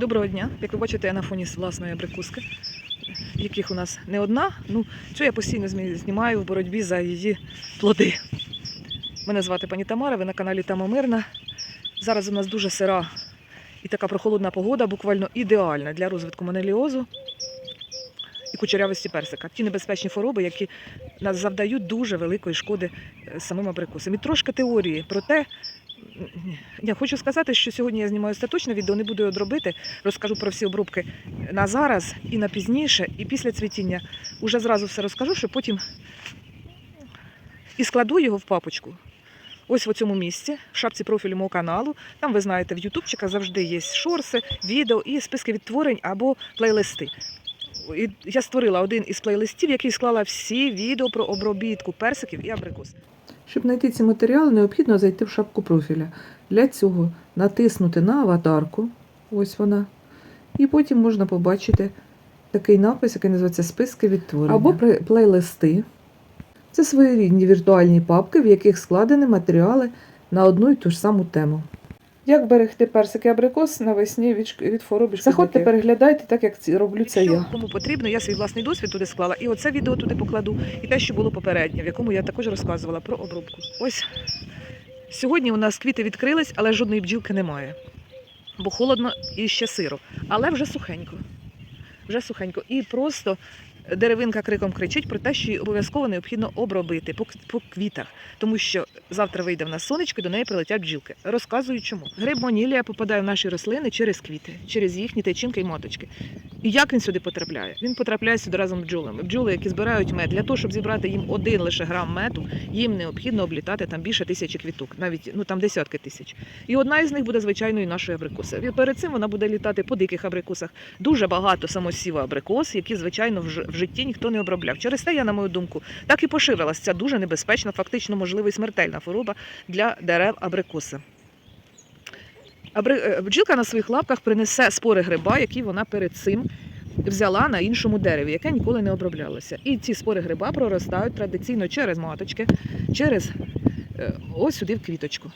Доброго дня. Як ви бачите, я на фоні власної абрикуски, яких у нас не одна. Ну, що я постійно знімаю в боротьбі за її плоди. Мене звати пані Тамара, ви на каналі Тама Мирна. Зараз у нас дуже сира і така прохолодна погода, буквально ідеальна для розвитку монеліозу і кучерявості персика. Ті небезпечні хвороби, які нас завдають дуже великої шкоди е, самим абрикосам. І трошки теорії про те, я хочу сказати, що сьогодні я знімаю остаточне відео, не буду його робити. Розкажу про всі обробки на зараз і на пізніше, і після цвітіння. Уже зразу все розкажу, щоб потім і складу його в папочку. Ось в цьому місці, в шапці профілю мого каналу. Там ви знаєте, в ютубчиках завжди є шорси, відео і списки відтворень або плейлисти. Я створила один із плейлистів, який склала всі відео про обробітку персиків і абрикос. Щоб знайти ці матеріали, необхідно зайти в шапку профіля. Для цього натиснути на аватарку, ось вона, і потім можна побачити такий напис, який називається Списки відтворення. Або плейлисти. Це своєрідні віртуальні папки, в яких складені матеріали на одну і ту ж саму тему. Як берегти персики і абрикос навесні від, від хвороби Заходьте, переглядайте, так як ці- роблю це я. кому потрібно, я свій власний досвід туди склала. І оце відео туди покладу, і те, що було попереднє, в якому я також розказувала про обробку. Ось сьогодні у нас квіти відкрились, але жодної бджілки немає. Бо холодно і ще сиро. Але вже сухенько. Вже сухенько. І просто деревинка криком кричить про те, що її обов'язково необхідно обробити по, по квітах, тому що завтра вийде в нас сонечко, до неї прилетять бджілки. Розказую чому. Гриб монілія попадає в наші рослини через квіти, через їхні тичинки і моточки. І як він сюди потрапляє? Він потрапляє сюди разом з бджолами. Бджоли, які збирають мед, для того, щоб зібрати їм один лише грам меду, їм необхідно облітати там більше тисячі квіток, навіть ну там десятки тисяч. І одна із них буде звичайною нашою абрикосою. І перед цим вона буде літати по диких абрикосах. Дуже багато самосіва абрикос, які звичайно в ж- в житті ніхто не обробляв. Через те я, на мою думку, так і поширилась ця дуже небезпечна, фактично можливо і смертельна хвороба для дерев абрикоси. Е, Бджілка на своїх лапках принесе спори гриба, які вона перед цим взяла на іншому дереві, яке ніколи не оброблялося. І ці спори гриба проростають традиційно через маточки, через е, ось сюди в квіточку.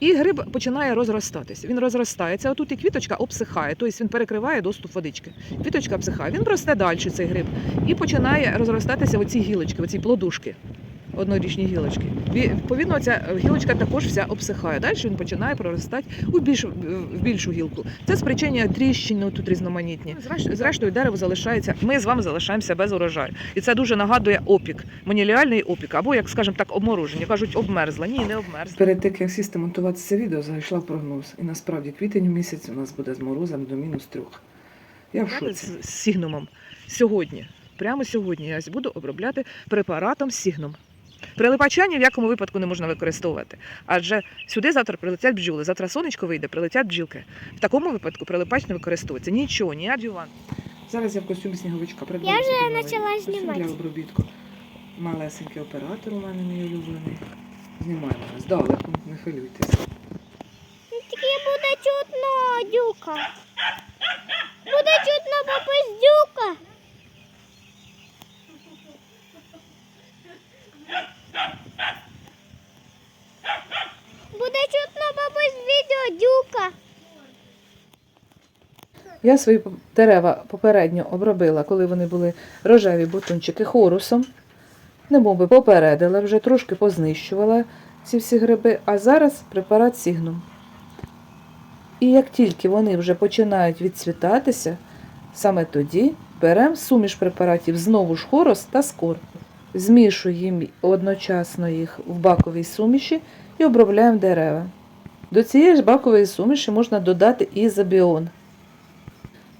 І гриб починає розростатися. Він розростається, отут і квіточка обсихає, тобто він перекриває доступ водички. Квіточка обсихає. Він росте далі, цей гриб, і починає розростатися оці гілочки, оці плодушки, однорічні гілочки. Відповідно, ця гілочка також вся обсихає. Далі він починає проростати у більш, в більшу гілку. Це спричиняє тріщини тут різноманітні. Зрештою, дерево залишається. Ми з вами залишаємося без урожаю. І це дуже нагадує опік, моніліальний опік, або, як скажемо так, обмороження. Кажуть, обмерзла. Ні, не обмерзла. Перед тим, як сісти монтувати це відео, зайшла в прогноз. І насправді квітень місяць у нас буде з морозом до мінус трьох. Я в шоці. з сігнумом. Сьогодні, прямо сьогодні я буду обробляти препаратом сігнум. Прилипача ні в якому випадку не можна використовувати. Адже сюди завтра прилетять бджоли, завтра сонечко вийде, прилетять бджілки. В такому випадку прилипач не використовується. Нічого, ні адювант. Зараз я в костюмі сніговичка Я вже почала знімати. Для обробітку. Малесенький оператор у мене мій улюблений. Знімаємо. Здалеку, не хвилюйтесь. Тільки буде чутно дюка. Буде чутно бабусь дюка. Буде чутно бабусь відео дюка. Я свої дерева попередньо обробила, коли вони були рожеві бутончики хорусом. Немоби попередила, вже трошки познищувала ці всі гриби, а зараз препарат сігнум. І як тільки вони вже починають відцвітатися, саме тоді беремо суміш препаратів знову ж хорус та скор. Змішуємо одночасно їх в баковій суміші і обробляємо дерева. До цієї ж бакової суміші можна додати ізобіон.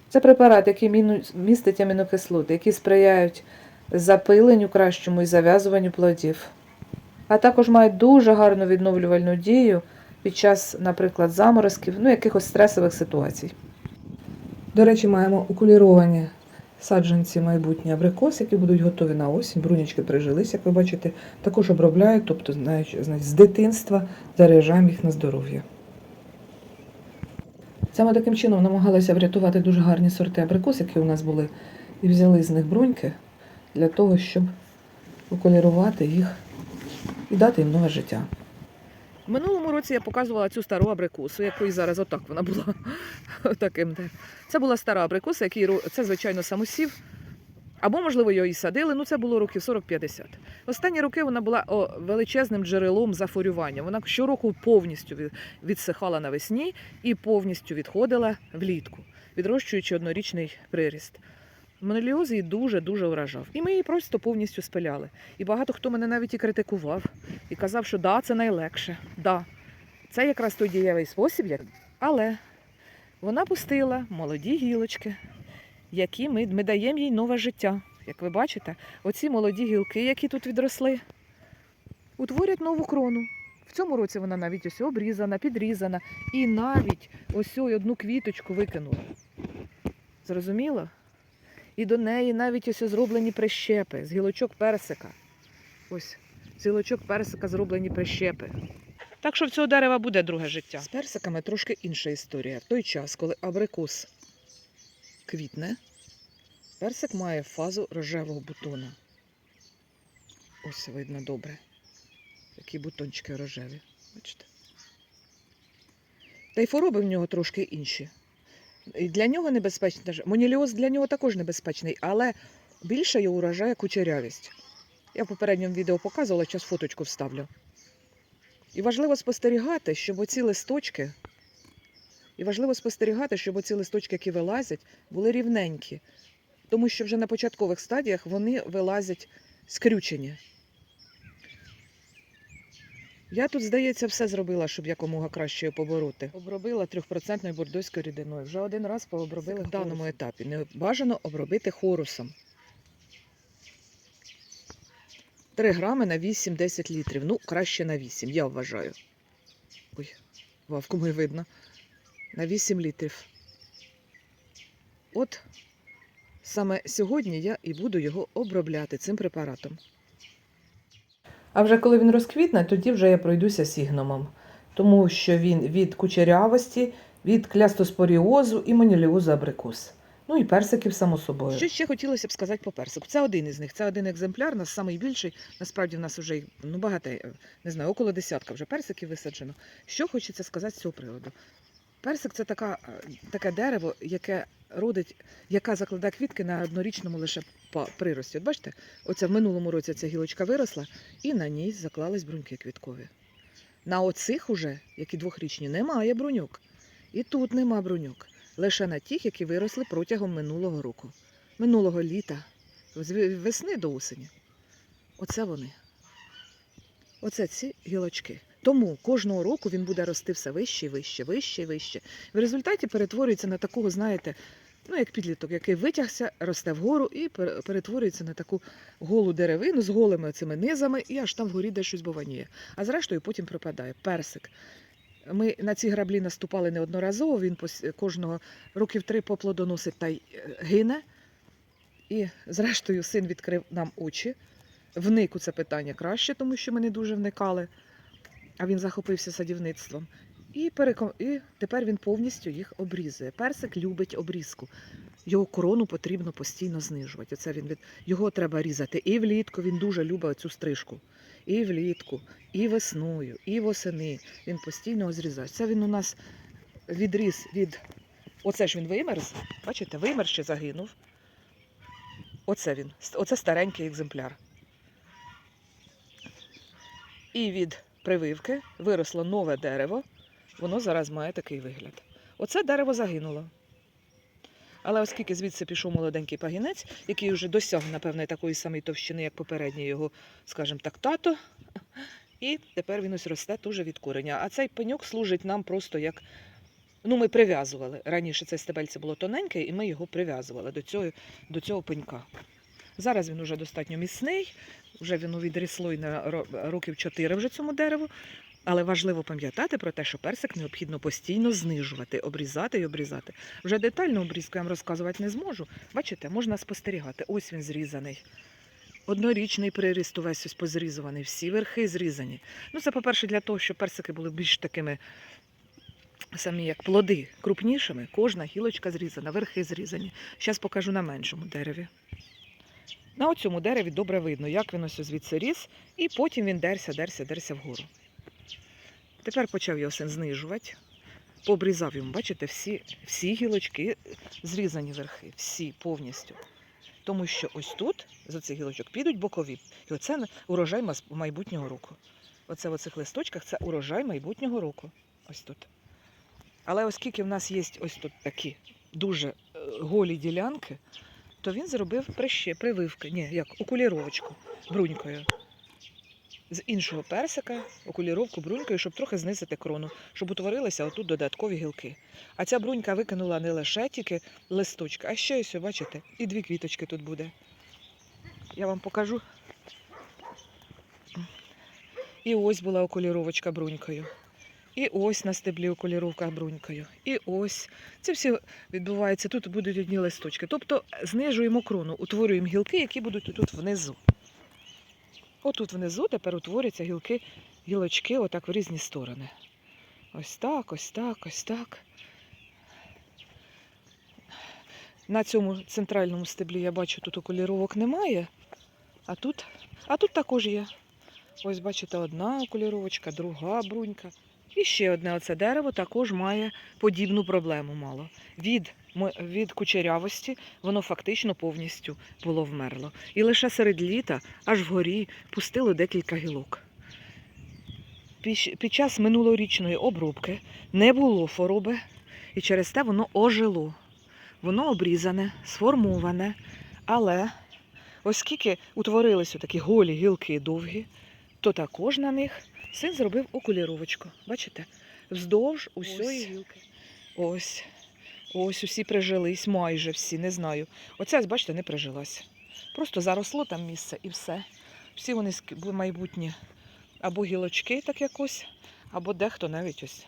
Це препарат, який містить амінокислоти, які сприяють запиленню кращому і зав'язуванню плодів. А також мають дуже гарну відновлювальну дію під час, наприклад, заморозків, ну якихось стресових ситуацій. До речі, маємо укуліровані саджанці майбутні абрикос, які будуть готові на осінь. Брунічки прижились, як ви бачите, також обробляють, тобто знають, з дитинства заряджаємо їх на здоров'я. Саме таким чином намагалися врятувати дуже гарні сорти абрикос, які у нас були, і взяли з них бруньки для того, щоб околірувати їх і дати їм нове життя. Минулому році я показувала цю стару абрикосу, якої зараз отак вона була. Отаким. Це була стара абрикоса, який, це, звичайно, самосів. Або, можливо, його і садили, ну це було років 40-50. Останні роки вона була о, величезним джерелом зафорювання. Вона щороку повністю відсихала навесні і повністю відходила влітку, відрощуючи однорічний приріст. Моноліоз її дуже-дуже вражав. І ми її просто повністю спиляли. І багато хто мене навіть і критикував, і казав, що да, це найлегше. Да, це якраз той дієвий спосіб, як... але вона пустила молоді гілочки, які ми, ми даємо їй нове життя. Як ви бачите, оці молоді гілки, які тут відросли, утворять нову крону. В цьому році вона навіть ось обрізана, підрізана, і навіть ось одну квіточку викинула. Зрозуміло? І до неї навіть ось зроблені прищепи з гілочок персика. Ось з гілочок персика зроблені прищепи. Так що в цього дерева буде друге життя. З персиками трошки інша історія. В той час, коли абрикос квітне, персик має фазу рожевого бутона. Ось видно добре. Такі бутончики рожеві. Бачите? Та й хвороби в нього трошки інші. І для нього небезпечна моніліоз для нього також небезпечний, але більше його уражає кучерявість. Я в попередньому відео показувала, зараз фоточку вставлю. І важливо спостерігати, щоб оці листочки, і важливо спостерігати, щоб оці листочки, які вилазять, були рівненькі. Тому що вже на початкових стадіях вони вилазять скрючені. Я тут, здається, все зробила, щоб якомога краще його побороти. Обробила 3% бордоською рідиною. Вже один раз пообробили в даному етапі. Не бажано обробити хорусом. 3 грами на 8-10 літрів. Ну, краще на 8, я вважаю. Ой, вавку ми видно. На 8 літрів. От саме сьогодні я і буду його обробляти цим препаратом. А вже коли він розквітне, тоді вже я пройдуся сігномом, тому що він від кучерявості, від клястоспоріозу і моніліозу абрикос. Ну і персиків, само собою. Що ще хотілося б сказати по персику? Це один із них. Це один екземпляр, у нас найбільший. Насправді в нас вже ну, багато, е, не знаю, около десятка вже персиків висаджено. Що хочеться сказати з цього приводу? Персик це така, е, таке дерево, яке родить, яка закладає квітки на однорічному лише прирості. От бачите, оця в минулому році ця гілочка виросла, і на ній заклались бруньки квіткові. На оцих уже, які двохрічні, немає бруньок. І тут нема бруньок. Лише на тих, які виросли протягом минулого року минулого літа, з весни до осені. Оце вони. Оце ці гілочки. Тому кожного року він буде рости все вище, і вище, вище, і вище. В результаті перетворюється на такого, знаєте, ну як підліток, який витягся, росте вгору і перетворюється на таку голу деревину з голими цими низами, і аж там вгорі десь щось бованіє. А зрештою потім пропадає. Персик. Ми на ці граблі наступали неодноразово. Він кожного років три поплодоносить та й е, гине. І, зрештою, син відкрив нам очі, вник у це питання краще, тому що ми не дуже вникали, а він захопився садівництвом. І, перекон... і тепер він повністю їх обрізує. Персик любить обрізку. Його корону потрібно постійно знижувати. Оце він від... Його треба різати. І влітку він дуже любить цю стрижку. І влітку, і весною, і восени. Він постійно зрізає. Це він у нас відріз від. Оце ж він вимерз. Бачите, вимерз ще загинув. Оце він. Оце старенький екземпляр. І від прививки виросло нове дерево. Воно зараз має такий вигляд. Оце дерево загинуло. Але оскільки звідси пішов молоденький пагінець, який вже досяг, напевне, такої самої товщини, як попередній його, скажімо так, тато. І тепер він ось росте теж від кореня. А цей пеньок служить нам просто як. Ну, ми прив'язували. Раніше це стебельце було тоненьке, і ми його прив'язували до цього, до цього пенька. Зараз він уже достатньо міцний, вже він відрісло й на років 4 вже цьому дереву. Але важливо пам'ятати про те, що персик необхідно постійно знижувати, обрізати і обрізати. Вже детальну обрізку я вам розказувати не зможу. Бачите, можна спостерігати. Ось він зрізаний. Однорічний приріст увесь ось позрізуваний, всі верхи зрізані. Ну, це, по-перше, для того, щоб персики були більш такими самі як плоди крупнішими. Кожна гілочка зрізана, верхи зрізані. Зараз покажу на меншому дереві. На оцьому дереві добре видно, як він ось звідси ріс, і потім він дерся, дерся, дерся вгору. Тепер почав його син знижувати. Пообрізав йому, бачите, всі, всі гілочки зрізані верхи, всі повністю. Тому що ось тут за цих гілочок підуть бокові. І оце урожай майбутнього року. Оце в оцих листочках це урожай майбутнього року. Ось тут. Але оскільки в нас є ось тут такі дуже е, голі ділянки, то він зробив прище, прививки, ні, як окуліровочку брунькою. З іншого персика окуліровку брунькою, щоб трохи знизити крону, щоб утворилися отут додаткові гілки. А ця брунька викинула не лише тільки листочки, а ще ось, бачите, і дві квіточки тут буде. Я вам покажу. І ось була окуліровочка брунькою. І ось на стеблі окуліровка брунькою. І ось. Це все відбувається. Тут будуть одні листочки. Тобто знижуємо крону, утворюємо гілки, які будуть тут внизу. Отут внизу тепер утворюються гілки, гілочки отак в різні сторони. Ось так, ось так, ось так. На цьому центральному стеблі я бачу, тут окуліровок немає, а тут, а тут також є. Ось бачите, одна окуліровочка, друга брунька. І ще одне оце дерево також має подібну проблему мало. Від, від кучерявості воно фактично повністю було вмерло. І лише серед літа аж вгорі пустило декілька гілок. Під час минулорічної обробки не було хвороби, і через те воно ожило. Воно обрізане, сформоване, але оскільки утворилися такі голі гілки довгі, то також на них син зробив окуліровочку. Бачите? Вздовж усієї Ось. гілки. Ось. Ось усі прижились, майже всі, не знаю. Оця, бачите, не прижилась. Просто заросло там місце і все. Всі вони майбутні або гілочки, так якось, або дехто навіть ось.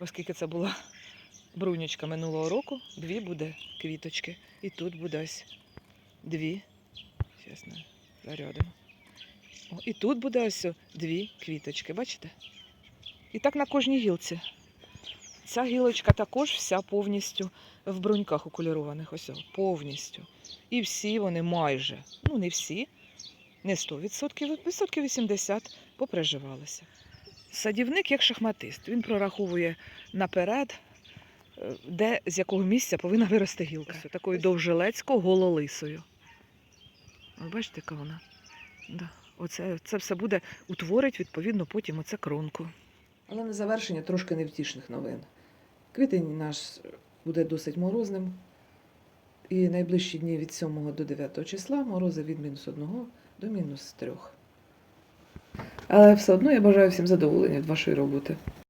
Оскільки це була брунючка минулого року, дві буде квіточки. І тут буде ось дві. Чесно, зарядимо. О, і тут буде ось дві квіточки, бачите? І так на кожній гілці. Ця гілочка також вся повністю в бруньках окулірованих, ось повністю. І всі вони майже, ну не всі, не 100%, відсотків 80 поприживалися. Садівник як шахматист, він прораховує наперед, е, де з якого місця повинна вирости гілка. Ось такою довжелецько гололисою. От бачите, яка вона? Да. Оце, це все буде утворить, відповідно, потім оце кронку. Але на завершення трошки невтішних новин. Квітень наш буде досить морозним. І найближчі дні від 7 до 9 числа морози від мінус 1 до мінус 3. Але все одно я бажаю всім задоволення від вашої роботи.